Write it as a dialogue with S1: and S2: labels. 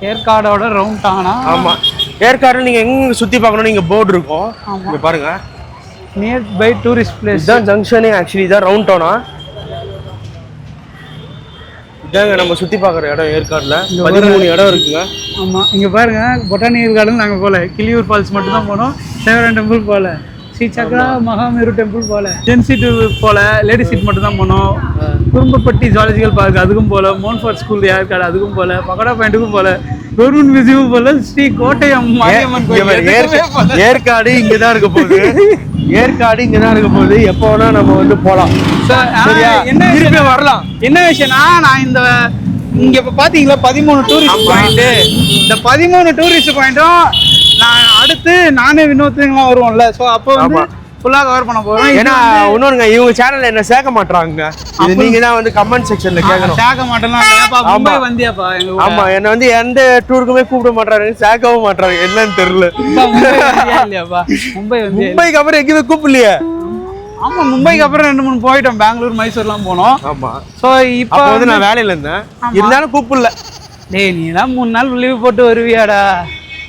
S1: ஏற்காடோட round டானா
S2: ஆமா. ஏற்காடு நீங்க எங்க சுத்தி பார்க்கணும் நீங்க போர்டு இருக்கும். இங்க பாருங்க.
S1: நியர் பை டூரிஸ்ட் பிளேஸ்
S2: இதுதான் ஜங்ஷனே ஆக்சுவலி இதான் ரவுண்ட் டவுனா இதாங்க நம்ம சுத்தி பார்க்குற இடம் ஏற்காடுல. பதிமூணு இடம் இருக்குங்க.
S1: ஆமா. இங்க பாருங்க பொட்டானிக்கல் கார்டன் நாங்க போல. கிளியூர் ஃபால்ஸ் மட்டும் தான் போனோம். சேவரன் டெம்பிள் போல. ஸ்ரீ சக்ரா மகாமேரு டெம்பிள் போல. ஜென் சீட்டு போல. லேடி சீட் மட்டும் தான் போனோம். குறும்பப்பட்டி ஜுவாலஜிக்கல் பார்க் அதுக்கும் போல மோன்ஃபோர்ட் ஸ்கூல் ஏற்காடு அதுக்கும் போல பகடா பாயிண்ட்டுக்கும் போல கவர்மெண்ட் மியூசியம் போல ஸ்ரீ கோட்டயம் மாரியம்மன்
S2: இங்க
S1: கோயில்.
S2: ஏற்காடு இங்கதான் இருக்க போகுது. ஏற்காடு இங்கதான் இருக்க போகுது. எப்போ வேணா நம்ம வந்து சரியா?
S1: என்ன
S2: திருப்பி
S1: விஷயம்
S2: வரலாம்.
S1: என்ன விஷயம்னா நான் இந்த இங்க இப்ப பாத்தீங்களா பதிமூணு டூரிஸ்ட் பாயிண்ட் இந்த பதிமூணு டூரிஸ்ட் பாயிண்ட்டும் நான் அடுத்து நானே வினோத்துங்களாம் வருவோம்ல. சோ அப்போ வந்து
S2: ஆமா.
S1: ஃபுல்லா கவர் பண்ண போறோம். இது
S2: ஏன்னா இன்னொருங்க இவங்க சேனல்ல என்ன சேர்க்க மாட்டாங்க இது நீங்க தான் வந்து கமெண்ட் செக்ஷன்ல கேட்கணும்
S1: சேர்க்க மாட்டேன்னா மும்பை வந்தியாப்பா எங்க கூட
S2: ஆமா என்ன வந்து எந்த டூருக்குமே கூப்பிட மாட்டாரு சேர்க்கவும் மாட்டாங்க என்னன்னு தெரியல.
S1: இல்லையாப்பா? மும்பை வந்து
S2: மும்பைக்கு அப்புறம் எங்கேயுமே கூப்பிடலையே.
S1: ஆமா மும்பைக்கு அப்புறம் ரெண்டு மூணு போயிட்டோம். பெங்களூர் மைசூர்லாம் போனோம்.
S2: ஆமா.
S1: சோ இப்போ
S2: வந்து நான் வேலையில இருந்தேன். இருந்தாலும் கூப்பிடல.
S1: டேய் நீ எல்லாம் மூணு நாள் லீவ் போட்டு வருவியாடா?